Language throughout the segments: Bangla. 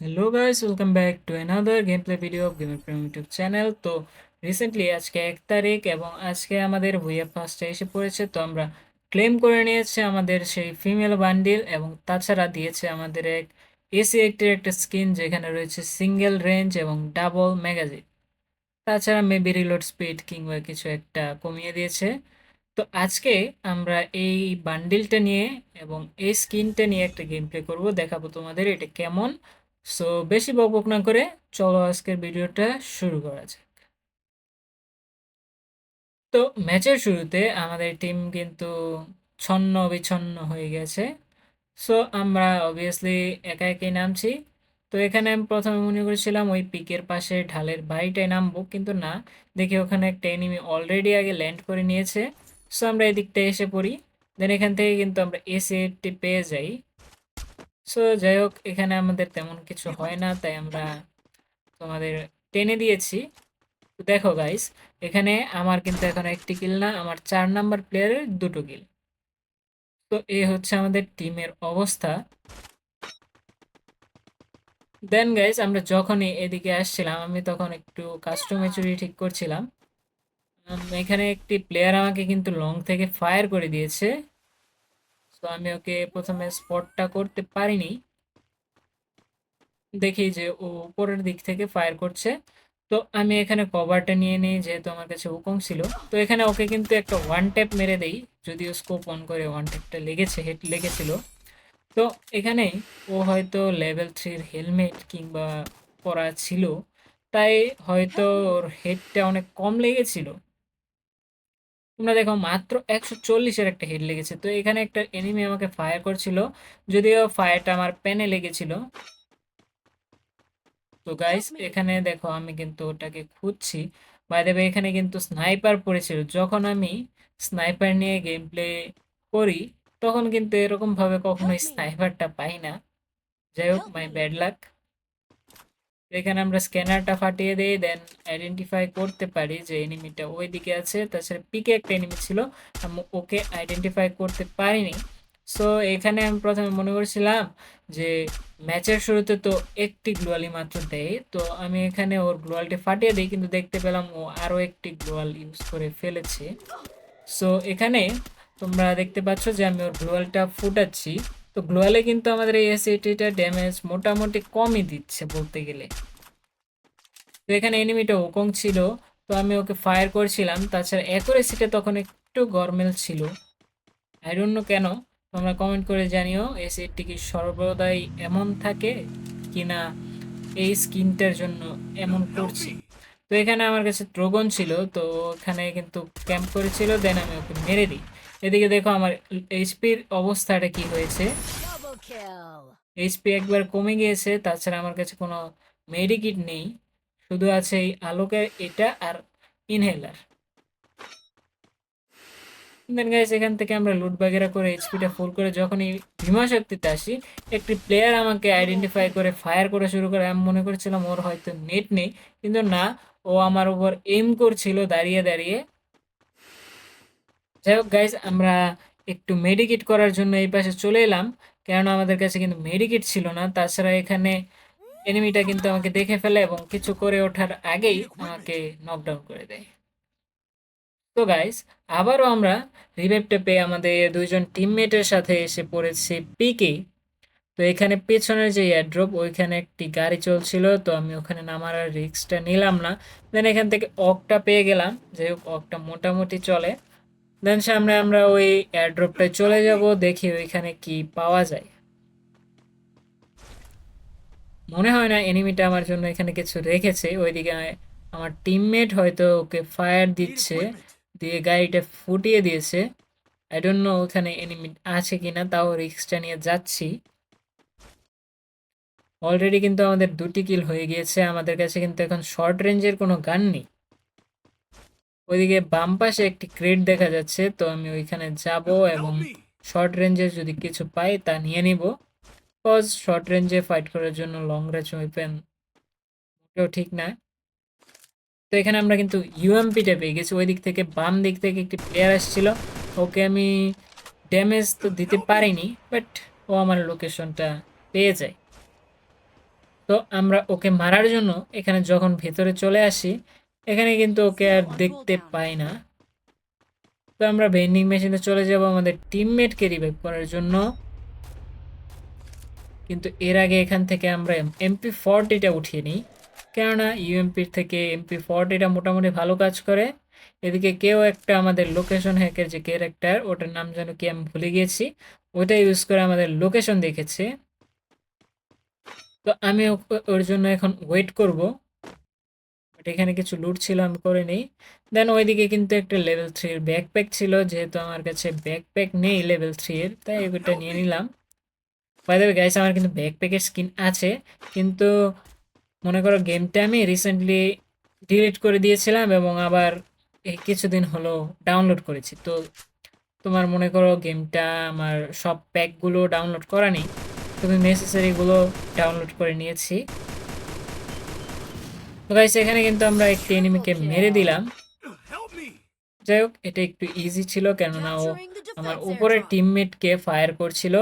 Hello guys welcome back to another gameplay video of gamer Prem YouTube channel তো রিসেন্টলি আজকে এক তারিখ এবং আজকে আমাদের ভুইয়া ফার্স্টে এসে পড়েছে, তো আমরা ক্লেম করে নিয়েছে আমাদের সেই ফিমেল বান্ডিল এবং তাছাড়া দিয়েছে আমাদের এক এসি একটির একটা স্কিন যেখানে রয়েছে সিঙ্গেল রেঞ্জ এবং ডাবল ম্যাগাজিন তাছাড়া মেবি রিলোড স্পিড কিংবা কিছু একটা কমিয়ে দিয়েছে। তো আজকে আমরা এই বান্ডিলটা নিয়ে এবং এই স্কিনটা নিয়ে একটা গেম প্লে করব, দেখাবো তোমাদের এটা কেমন। সো বেশি বকবক না করে চলো আজকের ভিডিওটা শুরু করা যাক। তো ম্যাচের শুরুতে আমাদের টিম কিন্তু ছন্ন বিচ্ছন্ন হয়ে গেছে। সো আমরা অবভিয়াসলি একা একাই নামছি। তো এখানে আমি প্রথমে মনে করেছিলাম ওই পিকের পাশে ঢালের বাড়িটায় নামবো, কিন্তু না। দেখি ওখানে একটা এনিমি অলরেডি আগে ল্যান্ড করে নিয়েছে। সো আমরা এদিকটা এসে পড়ি। দেন এখান থেকে কিন্তু আমরা এসএটি পেয়ে যাই। সো যাই হোক এখানে আমাদের তেমন কিছু হয় না, তাই আমরা তোমাদের টেনে দিয়েছি। দেখো গাইস এখানে আমার কিন্তু এখন একটি কিল না, আমার চার নাম্বার প্লেয়ারের দুটো কিল তো এই হচ্ছে আমাদের টিমের অবস্থা। দেন গাইস আমরা যখনই এদিকে আসছিলাম, আমি তখন একটু কাস্টমেচুরি ঠিক করছিলাম। এখানে একটি প্লেয়ার আমাকে কিন্তু লং থেকে ফায়ার করে দিয়েছে। তো আমি ওকে প্রথমে স্পটটা করতে পারিনি। দেখি যে ও উপরের দিক থেকে ফায়ার করছে। তো আমি এখানে কভারটা নিয়ে নিই, যেহেতু আমার কাছে উকং ছিল। তো এখানে ওকে কিন্তু একটা ওয়ান ট্যাপ মেরে দেই, যদিও স্কোপ অন করে ওয়ান ট্যাপটা লেগেছে হেড লেগেছিল। তো এখানেই ও হয়তো লেভেল থ্রির হেলমেট কিংবা পরা ছিল, তাই হয়তো ওর হেডটা অনেক কম লেগেছিল। তোমরা দেখো মাত্র একশো চল্লিশের একটা হেড লেগেছে। তো এখানে একটা এনিমি আমাকে ফায়ার করছিল যদিও ফায়ারটা আমার প্যানে লেগেছিল। তো গাইস এখানে দেখো আমি কিন্তু ওটাকে খুঁজছি। বাই দ্য এখানে কিন্তু স্নাইপার পড়েছিল। যখন আমি স্নাইপার নিয়ে গেম প্লে করি তখন কিন্তু এরকম ভাবে কখনোই স্নাইপারটা পাই না। যাই হোক মাই ব্যাড লাক এখানে আমরা স্ক্যানারটা ফাটিয়ে দিই দেন আইডেন্টিফাই করতে পারি যে এনিমিটা ওই দিকে আছে। তাছাড়া পিকে একটা এনিমি ছিল, আমি ওকে আইডেন্টিফাই করতে পারিনি। সো এখানে আমি প্রথমে মনে করছিলাম যে ম্যাচের শুরুতে তো একটি গ্লোয়ালি মাত্র দেয়, তো আমি এখানে ওর গ্লোয়ালটি ফাটিয়ে দিই, কিন্তু দেখতে পেলাম ও আরও একটি গ্লোয়াল ইউজ করে ফেলেছে। সো এখানে তোমরা দেখতে পাচ্ছ যে আমি ওর গ্লোয়ালটা ফুটাচ্ছি। তো গ্লোয়ালে কিন্তু আমাদের এই এসিটিটা ড্যামেজ মোটামুটি কমই দিচ্ছে বলতে গেলে। তো এখানে এনিমিটা ওকং ছিল, তো আমি ওকে ফায়ার করছিলাম। তাছাড়া অ্যাকুরেসিটা তখন একটু গরমেল ছিল। আই ডোন্ট কেন, তোমরা কমেন্ট করে জানিও সেটটি কি সর্বদাই এমন থাকে কিনা এই স্কিনটার জন্য এমন করছি। তো এখানে আমার কাছে ট্রোগন ছিল, তো এখানে কিন্তু ক্যাম্প করেছিল, দেন আমি ওকে মেরে দিই। এদিকে দেখো আমার এইচপির অবস্থাটা কি হয়েছে? এইচপি একবার কমে গিয়েছে তাছাড়া আমার কাছে কোনো মেডিকিট নেই। শুধু আছে এই আলোকের এটা আর ইনহেলার দেন গাইস এখান থেকে আমরা লুট বাগেরা করে এইচপিটা ফুল করে যখনই ভীমা শক্তিতে আসি একটি প্লেয়ার আমাকে আইডেন্টিফাই করে ফায়ার করা শুরু করে। আমি মনে করেছিলাম ওর হয়তো নেট নেই কিন্তু না ও আমার উপর এম করছিল দাঁড়িয়ে দাঁড়িয়ে। যাই হোক গাইস আমরা একটু মেডিকেট করার জন্য এই পাশে চলে এলাম। কেননা আমাদের কাছে কিন্তু মেডিকেট ছিল না, তাছাড়া এখানে এনিমিটা কিন্তু আমাকে দেখে ফেলে এবং কিছু করে ওঠার আগেই আমাকে নকডাউন করে দেয়। তো গাইস আবারও আমরা রিভাইভটা পেয়ে আমাদের দুইজন টিমমেটের সাথে এসে পড়েছি পিকে তো এখানে পেছনের যে এয়ারড্রপ ওইখানে একটি গাড়ি চলছিল, তো আমি ওখানে নামার আর রিস্কটা নিলাম না। দেন এখান থেকে অকটা পেয়ে গেলাম। যাই হোক, অকটা মোটামুটি চলে। দেন সামনে আমরা ওই এয়ারড্রপটায় চলে যাব, দেখি ওইখানে কি পাওয়া যায়। মনে হয় না এনিমিটা আমার জন্য এখানে কিছু রেখেছে, ওইদিকে আমার টিমমেট হয়তো ওকে ফায়ার দিচ্ছে, দিয়ে গাড়িটা ফুটিয়ে দিয়েছে। আই ডোন্ট নো ওখানে এনিমি আছে কিনা, তাও রিস্কটা নিয়ে যাচ্ছি। অলরেডি কিন্তু আমাদের দুটি কিল হয়ে গিয়েছে, আমাদের কাছে কিন্তু এখন শর্ট রেঞ্জের কোনো গান নেই। ওইদিকে বাম পাশে একটি ক্রেট দেখা যাচ্ছে তো আমি ওইখানে যাব এবং শর্ট রেঞ্জে যদি কিছু পাই তা নিয়ে নিব। কজ শর্ট রেঞ্জে ফাইট করার জন্য লং রেঞ্জ ওয়েপেন মোটেও ঠিক না। তো এখানে আমরা কিন্তু ইউএমপিটা পেয়ে গেছি। ওই দিক থেকে বাম দিক থেকে একটি প্লেয়ার আসছিল। ওকে আমি ড্যামেজ তো দিতে পারিনি বাট ও আমার লোকেশনটা পেয়ে যায় তো আমরা ওকে মারার জন্য এখানে যখন ভেতরে চলে আসি এখানে কিন্তু ওকে আর দেখতে পাই না। তো আমরা ভেন্ডিং মেশিনে চলে যাব আমাদের টিমমেটকে রিভাইভ করার জন্য। কিন্তু এর আগে এখান থেকে আমরা এমপি ফর্টিটা উঠিয়ে নিই। কেননা ইউএমপির থেকে এমপি ফর্টিটা মোটামুটি ভালো কাজ করে। এদিকে কেউ একটা আমাদের লোকেশন হ্যাকের যে ক্যারেক্টার ওটার নাম যেন কি আমি ভুলে গিয়েছি ওটা ইউজ করে আমাদের লোকেশন দেখেছে। তো আমি ওর জন্য এখন ওয়েট করব। এখানে কিছু লুট ছিল, আমি করে নিই। দেন ওইদিকে কিন্তু একটা লেভেল থ্রি এর ব্যাকপ্যাক ছিল, যেহেতু আমার কাছে ব্যাকপ্যাক নেই লেভেল থ্রি এর, তাই ওইটা নিয়ে নিলাম। বাই গাইস আমার কিন্তু ব্যাকপ্যাকের স্কিন আছে, কিন্তু মনে করো গেমটা আমি রিসেন্টলি ডিলিট করে দিয়েছিলাম এবং আবার কিছুদিন হলো ডাউনলোড করেছি। তো তোমার মনে করো গেমটা আমার সব প্যাকগুলো ডাউনলোড করা নেই তুমি নেসেসারিগুলো ডাউনলোড করে নিয়েছি। তো গাইস এখানে কিন্তু আমরা একটি এনিমিকে মেরে দিলাম। যাই হোক এটা একটু ইজি ছিল কেননা ও আমার উপরের টিমমেটকে ফায়ার করছিল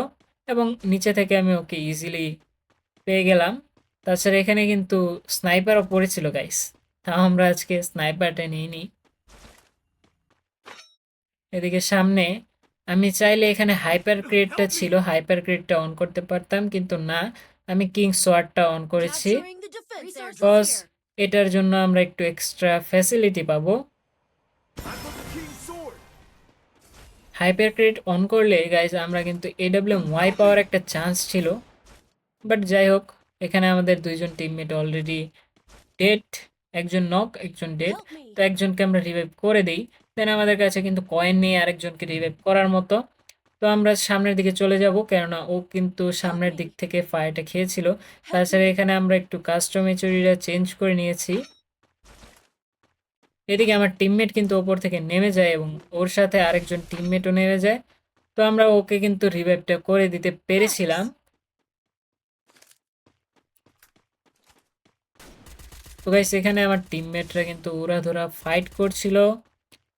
এবং নিচে থেকে আমি ওকে ইজিলি পেয়ে গেলাম। তাছাড়া এখানে কিন্তু স্নাইপারও পড়েছিল গাইস তাও আমরা আজকে স্নাইপারটা নিয়ে নিই এদিকে সামনে আমি চাইলে এখানে হাইপার ক্রেডটা ছিল হাইপার ক্রেডটা অন করতে পারতাম কিন্তু না আমি কিং সোয়ার্ডটা অন করেছি। বিকজ এটার জন্য আমরা একটু এক্সট্রা ফ্যাসিলিটি পাবো। হাইপার ক্রেড অন করলে গাইজ আমরা কিন্তু এডাব্লিউ ওয়াই পাওয়ার একটা চান্স ছিল। বাট যাই হোক এখানে আমাদের দুইজন টিমমেট অলরেডি ডেট একজন নক একজন ডেট তো একজনকে আমরা রিভাইভ করে দিই। দেন আমাদের কাছে কিন্তু কয়েন নিয়ে আরেকজনকে রিভাইভ করার মতো। তো আমরা সামনের দিকে চলে যাব, কেননা ও কিন্তু সামনের দিক থেকে ফায়ারটা খেয়েছিল। তাছাড়া এখানে আমরা একটু কাস্টমেচুরিটা চেঞ্জ করে নিয়েছি। এদিকে আমার টিমমেট কিন্তু ওপর থেকে নেমে যায় এবং ওর সাথে আরেকজন টিমমেটও নেমে যায়। তো আমরা ওকে কিন্তু রিভাইভটা করে দিতে পেরেছিলাম। তো গাইস এখানে আমার টিমমেটরা কিন্তু উড়াধুরা ফাইট করছিল।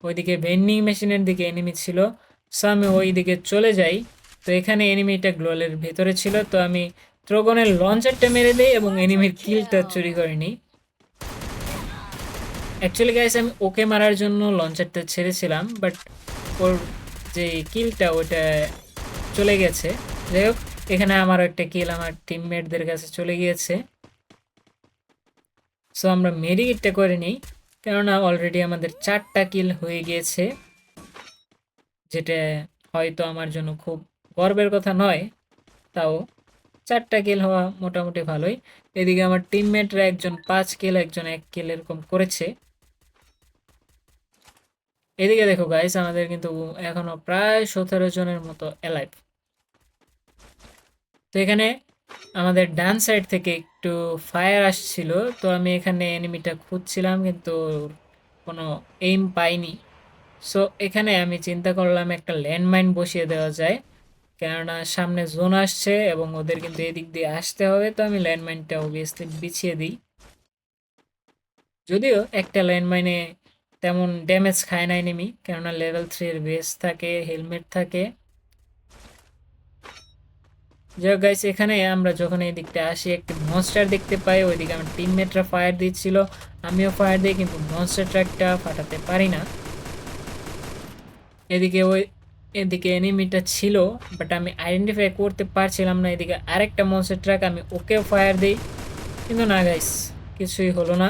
ওইদিকে ভেন্ডিং মেশিনের দিকে এনিমি ছিল। সো আমি ওই দিকে চলে যাই। তো এখানে এনিমিটা গ্লোয়ালের ভেতরে ছিল। তো আমি ত্রগনের লঞ্চারটা মেরে দিই এবং এনিমির কিলটা চুরি করে নিই। অ্যাকচুয়ালি গাইস আমি ওকে মারার জন্য লঞ্চারটা ছেড়েছিলাম বাট ওর যে কিলটা, ওটা চলে গেছে। যাই হোক, এখানে আমারও একটা কিল আমার টিমমেটদের কাছে চলে গিয়েছে। সো আমরা মেরিগেটটা করে নিই, কেননা অলরেডি আমাদের চারটা কিল হয়ে গিয়েছে। যেটা হয়তো আমার জন্য খুব গর্বের কথা নয়, তাও চারটা কিল হওয়া মোটামুটি ভালোই। এদিকে আমার টিমমেটরা একজন পাঁচ কিল একজন এক কিল এরকম করেছে। এদিকে দেখো গাইস আমাদের কিন্তু এখনও প্রায় সতেরো জনের মতো এলাইভ তো এখানে আমাদের ডান সাইড থেকে একটু ফায়ার আসছিল, তো আমি এখানে এনিমিটা খুঁজছিলাম, কিন্তু কোনো এইম পাইনি। সো এখানে আমি চিন্তা করলাম একটা ল্যান্ডমাইন বসিয়ে দেওয়া যায়। কেননা সামনে জোন আসছে এবং ওদের কিন্তু এদিক দিয়ে আসতে হবে, তো আমি ল্যান্ডমাইনটা অবভিয়াসলি বিছিয়ে দিই। যদিও একটা ল্যান্ডমাইনে তেমন ড্যামেজ খায় না এনিমি কেননা লেভেল থ্রি এর বেস থাকে হেলমেট থাকে। যাই গাইস এখানে আমরা যখন এই দিকটা আসি, একটি মনস্টার দেখতে পাই, ওইদিকে আমার টিমমেটরা ফায়ার দিচ্ছিল। আমিও ফায়ার দিই, কিন্তু মনস্টার ট্র্যাকটা ফাটাতে পারি না। এদিকে ওই এদিকে এনিমিটা ছিল বাট আমি আইডেন্টিফাই করতে পারছিলাম না। এদিকে আরেকটা মনস্টার ট্র্যাক আমি ওকেও ফায়ার দিই। কিন্তু না গাইস কিছুই হলো না।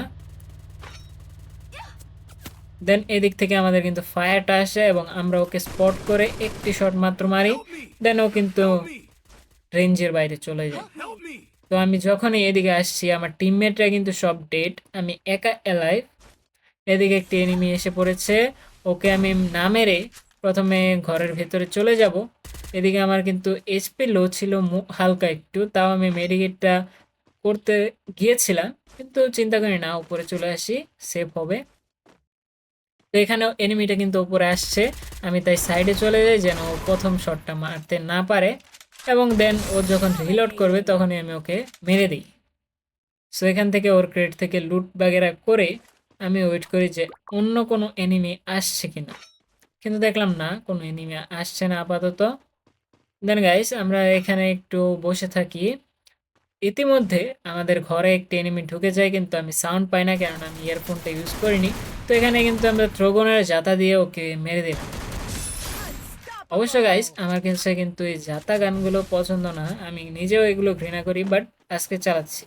দেন এদিক থেকে আমাদের কিন্তু ফায়ারটা আসে এবং আমরা ওকে স্পট করে একটি শট মাত্র মারি। দেন ও কিন্তু রেঞ্জের বাইরে চলে যায়। তো আমি যখনই এদিকে আসছি আমার টিমমেটরা কিন্তু সব ডেট আমি একা এলাইভ এদিকে একটি এনিমি এসে পড়েছে ওকে আমি না মেরে প্রথমে ঘরের ভেতরে চলে যাব। এদিকে আমার কিন্তু এইচপি লো ছিল হালকা একটু, তাও আমি মেডিকেটটা করতে গিয়েছিলাম, কিন্তু চিন্তা করি না, উপরে চলে আসি সেফ হবে। তো এখানেও এনিমিটা কিন্তু উপরে আসছে, আমি তাই সাইডে চলে যাই যেন ও প্রথম শটটা মারতে না পারে, এবং দেন ও যখন রিলোড করবে তখনই আমি ওকে মেরে দিই। সো এখান থেকে ওর ক্রেড থেকে লুট বাগেরা করে আমি ওয়েট করি যে অন্য কোনো এনিমি আসছে কিনা। কিন্তু দেখলাম না, কোনো এনিমি আসছে না আপাতত। দেন গাইস আমরা এখানে একটু বসে থাকি। ইতিমধ্যে আমাদের ঘরে একটি এনিমি ঢুকে যায়, কিন্তু আমি সাউন্ড পাই না, কারণ আমি ইয়ারফোনটা ইউজ করিনি। তো এখানে কিন্তু আমরা থ্রোগনের জাতা দিয়ে ওকে মেরে দিলাম অবশ্য গাইস আমার কাছে কিন্তু এই জাতা গানগুলো পছন্দ না। আমি নিজেও এগুলো ঘৃণা করি বাট আজকে চালাচ্ছি।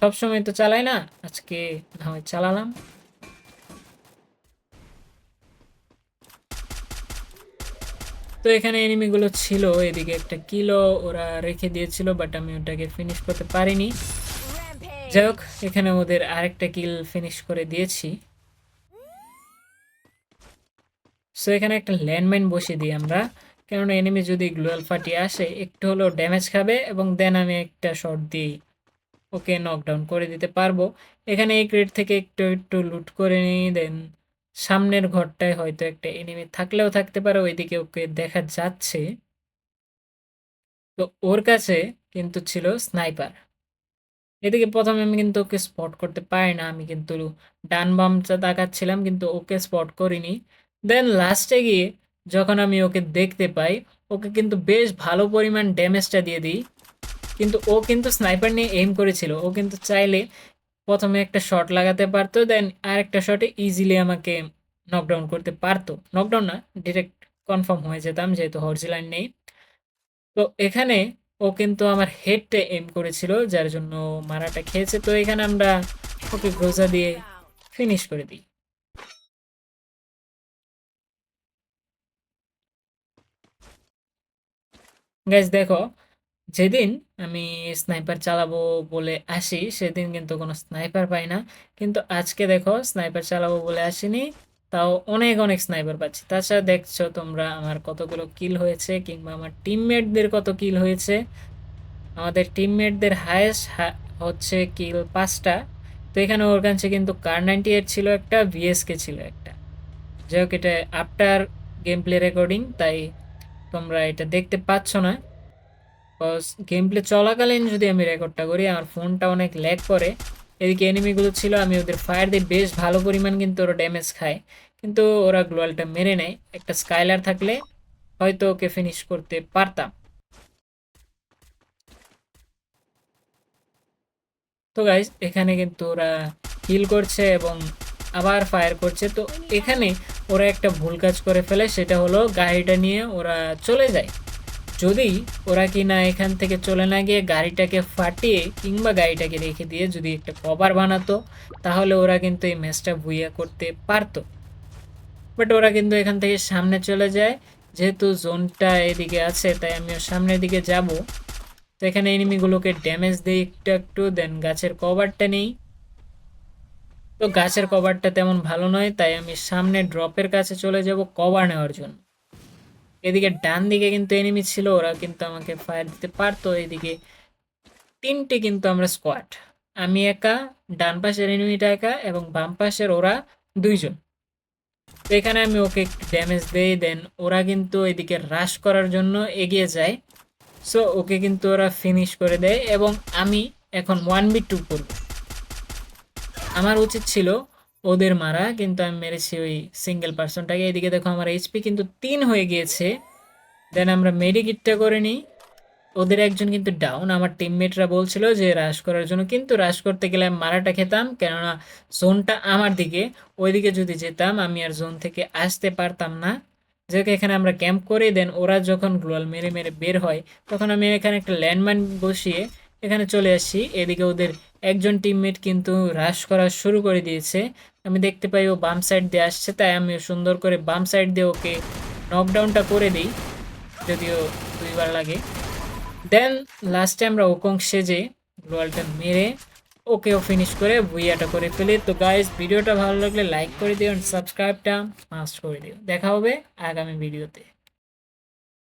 সবসময় তো চালাই না, আজকে না হয় চালালাম। তো এখানে এনিমিগুলো ছিল এদিকে একটা কিলো ওরা রেখে দিয়েছিল বাট আমি ওটাকে ফিনিশ করতে পারিনি। যাই হোক এখানে ওদের আরেকটা কিল ফিনিশ করে দিয়েছি। সো এখানে একটা ল্যান্ডমাইন বসিয়ে দিই আমরা। কেননা এনিমি যদি গ্লোয়াল ফাটি আসে একটু হলেও ড্যামেজ খাবে এবং দেন আমি একটা শট দিই ওকে নকডাউন করে দিতে পারব। এখানে এই ক্রেট থেকে একটু একটু লুট করে নিই দেন সামনের ঘরটায় হয়তো একটা এনিমি থাকলেও থাকতে পারে, ওইদিকে ওকে দেখা যাচ্ছে। তো ওর কাছে কিন্তু ছিল স্নাইপার এদিকে প্রথমে আমি কিন্তু ওকে স্পট করতে পারি না, আমি কিন্তু ডান বাম তাকাচ্ছিলাম, কিন্তু ওকে স্পট করিনি। দেন লাস্টে গিয়ে যখন আমি ওকে দেখতে পাই, ওকে কিন্তু বেশ ভালো পরিমাণ ড্যামেজটা দিয়ে দিই। কিন্তু ও কিন্তু স্নাইপার নিয়ে এম করেছিল। ও কিন্তু চাইলে প্রথমে একটা শট লাগাতে পারতো দেন আরেকটা শটে ইজিলি আমাকে নকডাউন করতে পারতো। নকডাউন না ডিরেক্ট কনফার্ম হয়ে যেতাম, যেহেতু হরজিলাইন নেই। তো এখানে ও কিন্তু আমার হেডটা এম করেছিল, যার জন্য মারাটা খেয়েছে। তো এখানে আমরা ওকে গোজা দিয়ে ফিনিশ করে দিই। গাইজ দেখো যেদিন আমি স্নাইপার চালাবো বলে আসি, সেদিন কিন্তু কোনো স্নাইপার পাই না। কিন্তু আজকে দেখো স্নাইপার চালাবো বলে আসিনি, তাও অনেক অনেক স্নাইপার পাচ্ছি। তাছাড়া দেখছ তোমরা আমার কতগুলো কিল হয়েছে, কিংবা আমার টিমমেটদের কত কিল হয়েছে। আমাদের টিমমেটদের হায়েস্ট হচ্ছে কিল পাঁচটা। তো এখানে ওর কাছে কিন্তু কার নাইনটি এইট ছিল একটা ভিএসকে ছিল একটা। যাই হোক, এটা আফটার গেম প্লে রেকর্ডিং তাই তোমরা এটা দেখতে পাচ্ছ না। বিকজ গেম প্লে চলাকালীন যদি আমি রেকর্ডটা করি, আমার ফোনটা অনেক ল্যাগ করে। এদিকে এনিমিগুলো ছিল, আমি ওদের ফায়ার দিয়ে বেশ ভালো পরিমাণ কিন্তু ওরা ড্যামেজ খায়। কিন্তু ওরা গ্লোয়ালটা মেরে নেয়। একটা স্কাইলার থাকলে হয়তো ওকে ফিনিশ করতে পারতাম। তো গাইজ এখানে কিন্তু ওরা হিল করছে এবং আবার ফায়ার করছে। তো এখানে ওরা একটা ভুল কাজ করে ফেলে, সেটা হলো গাড়িটা নিয়ে ওরা চলে যায়। যদি ওরা কি না এখান থেকে চলে না গিয়ে গাড়িটাকে ফাটিয়ে কিংবা গাড়িটাকে রেখে দিয়ে যদি একটা কভার বানাতো, তাহলে ওরা কিন্তু এই ম্যাচটা ভুইয়া করতে পারতো। বাট ওরা কিন্তু এখান থেকে সামনে চলে যায়, যেহেতু জোনটা এদিকে আছে, তাই আমিও সামনের দিকে যাব। তো এখানে এনিমিগুলোকে ড্যামেজ দিই একটু একটু, দেন গাছের কভারটা নেই। তো গাছের কভারটা তেমন ভালো নয়, তাই আমি সামনে ড্রপের কাছে চলে যাব কভার নেওয়ার জন্য। এদিকে ডান দিকে কিন্তু এনিমি ছিল, ওরা কিন্তু আমাকে ফায়ার দিতে পারতো। এদিকে তিনটে কিন্তু আমরা স্কোয়াড আমি একা, ডান পাশের এনিমিটা একা এবং বাম পাশের ওরা দুইজন। তো এখানে আমি ওকে একটু ড্যামেজ দেই দেন ওরা কিন্তু এদিকে হ্রাস করার জন্য এগিয়ে যায়। সো ওকে কিন্তু ওরা ফিনিশ করে দেয় এবং আমি এখন ওয়ান বি টু করব। আমার উচিত ছিল ওদের মারা, কিন্তু আমি মেরেছি ওই সিঙ্গেল পার্সনটাকে এদিকে দেখো আমার এইচপি কিন্তু তিন হয়ে গিয়েছে। দেন আমরা মেডিকিটটা করে নিই। ওদের একজন কিন্তু ডাউন আমার টিমমেটরা বলছিল যে রাশ করার জন্য। কিন্তু রাশ করতে গেলে আমি মারাটা খেতাম, কেননা জোনটা আমার দিকে। ওইদিকে যদি যেতাম, আমি আর জোন থেকে আসতে পারতাম না। যেহেতু এখানে আমরা ক্যাম্প করে। দেন ওরা যখন গ্লোয়াল মেরে মেরে বের হয়, তখন আমি এখানে একটা ল্যান্ডমাইন বসিয়ে এখানে চলে আসি। এদিকে ওদের একজন টিমমেট কিন্তু হ্রাস করা শুরু করে দিয়েছে। আমি দেখতে পাই ও বাম সাইড দিয়ে আসছে, তাই আমি সুন্দর করে বাম সাইড দিয়ে ওকে নকডাউনটা করে দিই, যদিও দুইবার লাগে। দেন লাস্টে আমরা ওকং সেজে গ্লোয়ালটা মেরে ওকেও ফিনিশ করে ভুইয়াটা করে ফেলি। তো গাইজ ভিডিওটা ভালো লাগলে লাইক করে দিও সাবস্ক্রাইবটা মাস্ট করে দিও। দেখা হবে আগামী ভিডিওতে